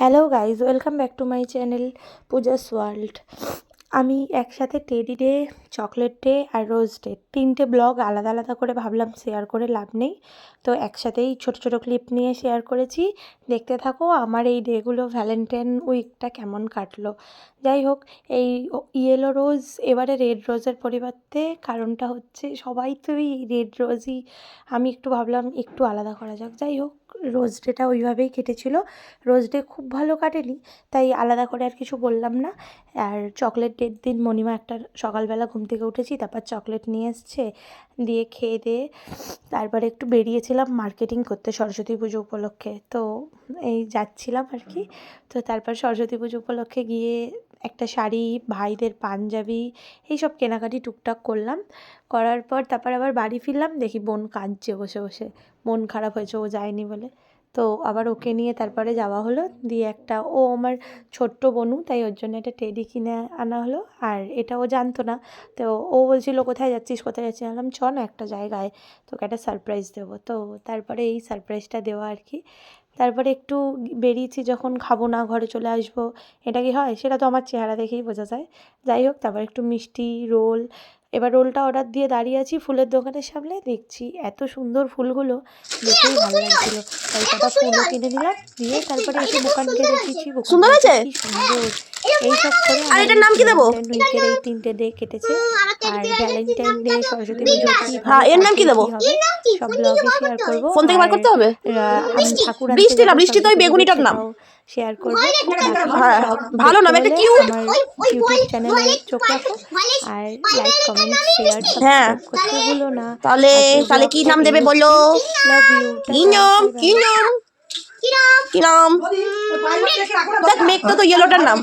hello guys welcome back to my channel Pooja's world আমি একসাথে teddy day, chocolate day আর rose day তিনটে blog আলাদা আলাদা করে ভাবলাম শেয়ার করে লাভ নেই। তো একসাথেই ছোট ছোট ক্লিপ নিয়ে শেয়ার করেছি। দেখতে থাকো আমার এই ডেগুলো ভ্যালেন্টাইন উইকটা কেমন কাটলো। যাই হোক, এই ইয়েলো রোজ, এবারে রেড রোজের পরিবর্তে কারণটা হচ্ছে সবাই তো এই রেড রোজই। আমি একটু ভাবলাম একটু আলাদা করা যাক। যাই হোক, রোজ ডেটা ওইভাবেই কেটেছিল। রোজ ডে খুব ভালো কাটেনি, তাই আলাদা করে আর কিছু বললাম না। আর চকলেট ডের দিন মণিমা একটা সকালবেলা ঘুম থেকে উঠেছি, তারপর চকলেট নিয়ে এসছে, দিয়ে খেয়ে দিয়ে তারপরে একটু বেরিয়েছিলাম মার্কেটিং করতে সরস্বতী পুজো উপলক্ষে। তো এই যাচ্ছিলাম আর কি। তো তারপর সরস্বতী পুজো উপলক্ষে গিয়ে একটা শাড়ি, ভাইদের পাঞ্জাবি, এইসব কেনাকাটি টুকটাক করলাম। করার পর তারপর আবার বাড়ি ফিরলাম, দেখি বোন কাঁদছে বসে বসে। মন খারাপ হয়েছে, ও যায়নি বলে। তো আবার ওকে নিয়ে তারপরে যাওয়া হলো। দিয়ে একটা, ও আমার ছোট্ট বোনু, তাই ওর জন্য একটা টেডি কিনে আনা হলো। আর এটা ও জানতো না। তো ও বলছিল, কোথায় যাচ্ছিস? কোথায় যাচ্ছিস? বললাম চ না, একটা জায়গায় তোকে একটা সারপ্রাইজ দেবো। তো তারপরে এই সারপ্রাইজটা দেওয়া আর কি। তারপরে একটু বেরিয়েছি যখন খাব না ঘরে চলে আসব এটা কি হয়? সেটা তো আমার চেহারা দেখেই বোঝা যায়। যাই হোক তারপর একটু মিষ্টি রোল এবার রোলটা অর্ডার দিয়ে দাঁড়িয়ে আছি ফুলের দোকানের সামনে। দেখছি এত সুন্দর ফুলগুলো দেখেই ভালো লাগছিল। তাই কটা ফুলও কিনে নিলাম দিয়ে তারপরে এসে দোকানকে দেখেছি সুন্দর। এইসব করে আর এটার নাম কি দেবো? উইকের এই তিনটে ডে কেটেছে। আর ভ্যালেন্টাইন ডে সরস্বতী পুজো কি হ্যাঁ, এর নাম কি দেবো? সব ব্লগে শেয়ার করব? ফোন থেকে বার করতে হবে? ঠাকুর বৃষ্টি। না, বৃষ্টি তো ওই বেগুনিটার নাম। শেয়ার করব। হ্যাঁ, ভালো নাম, একটা cute। ইউটিউব চ্যানেলে চোখ রাখো। আর লাইক কমেন্ট শেয়ার হ্যাঁ। করতে ভুলো না। তাহলে তাহলে কি নাম দেবে বলো? লাভ ইউ কি নাম কি নাম দেখ মেঘটা তো ইয়েলোটার নাম